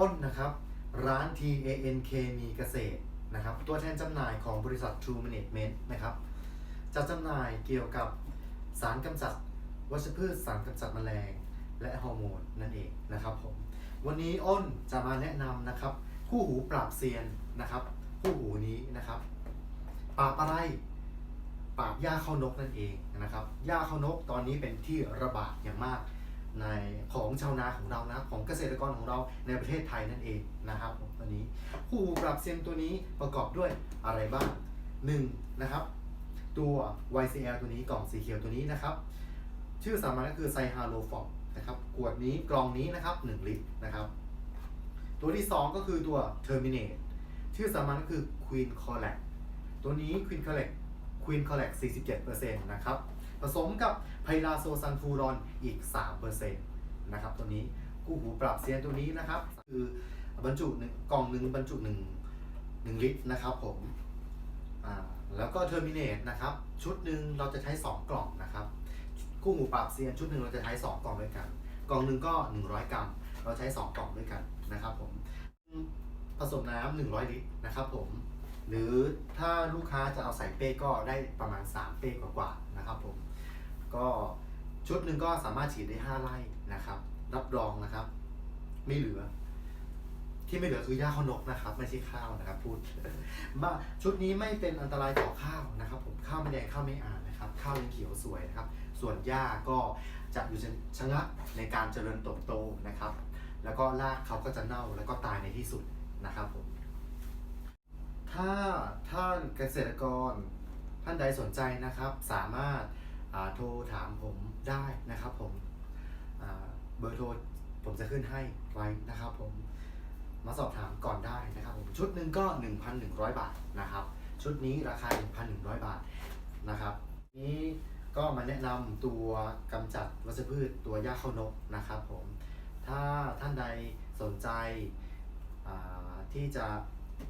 อ้นนะครับ ร้าน TANK มีเกษตรนะครับ ตัวแทนจำหน่ายของบริษัท True Management นะครับ จะจำหน่ายเกี่ยวกับสารกำจัดวัชพืชสารกำจัดแมลง และฮอร์โมนนั่นเองนะครับผมวันนี้อ้นจะมาแนะนำนะครับ คู่หูปราบเซียนนะครับ คู่หูนี้นะครับ ปราบอะไรปราบหญ้าเข้านกนั่นเองนะครับหญ้าเข้านกตอนนี้เป็นที่ระบาดอย่างมาก ในของชาวนาของเรานะของเกษตรกรของเราในประเทศไทยนั่นเองนะครับตัวนี้คู่หูปรับเซียนตัวนี้ประกอบด้วยอะไรบ้างหนึ่งนะครับตัว YCL ตัวนี้กล่องสีเขียวตัวนี้นะครับ ชื่อสามัญก็คือไซฮาโลฟอกนะครับขวดนี้กล่องนี้นะครับ 1 ลิตรนะครับ ตัวที่ 2 ก็คือตัว Terminate ชื่อสามัญก็คือ Queen Collect ตัวนี้ Queen Collect Queen Collect 47%นะครับ ผสมกับไพลาโซซันฟูรอนอีก 3%นะครับตัวนี้กู้หูปรับเซียนตัวนี้นะครับ คือบรรจุหนึ่งกล่องหนึ่งบรรจุหนึ่งหนึ่งลิตรนะครับผมอ่าแล้วก็เทอร์มินเนตนะครับ ชุดหนึ่งเราจะใช้ 2 กล่องนะครับกู้หูปรับเซียนชุดหนึ่งเราจะใช้ 2 กล่องด้วยกัน กล่องหนึ่งก็ 100 กรัม เราใช้ 2 กล่องด้วยกันนะครับผมผสมน้ำ100 ลิตรนะครับผมหรือถ้าลูกค้าจะเอาใส่เป้ก็ได้ประมาณ 3 เป้กว่าๆนะครับผม ก็ชุดหนึ่งก็สามารถฉีดได้ 5ไร่นะครับ รับรองนะครับ ไม่เหลือ ที่ไม่เหลือคือหญ้าข้าวนกนะครับ ไม่ใช่ข้าวนะครับ พูดมาชุดนี้ไม่เป็นอันตรายต่อข้าวนะครับ ผมข้าวไม่แดงข้าวไม่อ่านนะครับ ข้าวยังเขียวสวยนะครับ ส่วนหญ้าก็จะอยู่ชะงักในการเจริญเติบโตนะครับ แล้วก็รากเขาก็จะเน่าแล้วก็ตายในที่สุดนะครับผมถ้าท่านเกษตรกรท่านใดสนใจนะครับ สามารถ โทรถามผมได้นะครับผมอ่าเบอร์โทรผมจะขึ้นให้ไว้นะครับผมมาสอบถามก่อนได้นะครับผมชุดหนึ่งก็ 1,100 บาทนะครับ ชุดนี้ราคา 1,100 บาทนะครับ นี้ก็มาแนะนำตัวกำจัดวัชพืชตัวหญ้าข้าวนกนะครับผมถ้าท่านใดสนใจอ่าที่จะ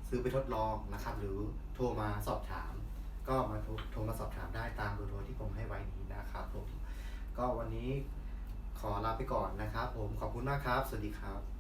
ซื้อไปทดลองนะครับ หรือโทรมาสอบถาม ก็มาโทรโทรมาสอบถามได้ตามเบอร์โทรที่ผมให้ไว้นี้นะครับผมก็วันนี้ขอลาไปก่อนนะครับ ผมขอบคุณมากครับ สวัสดีครับ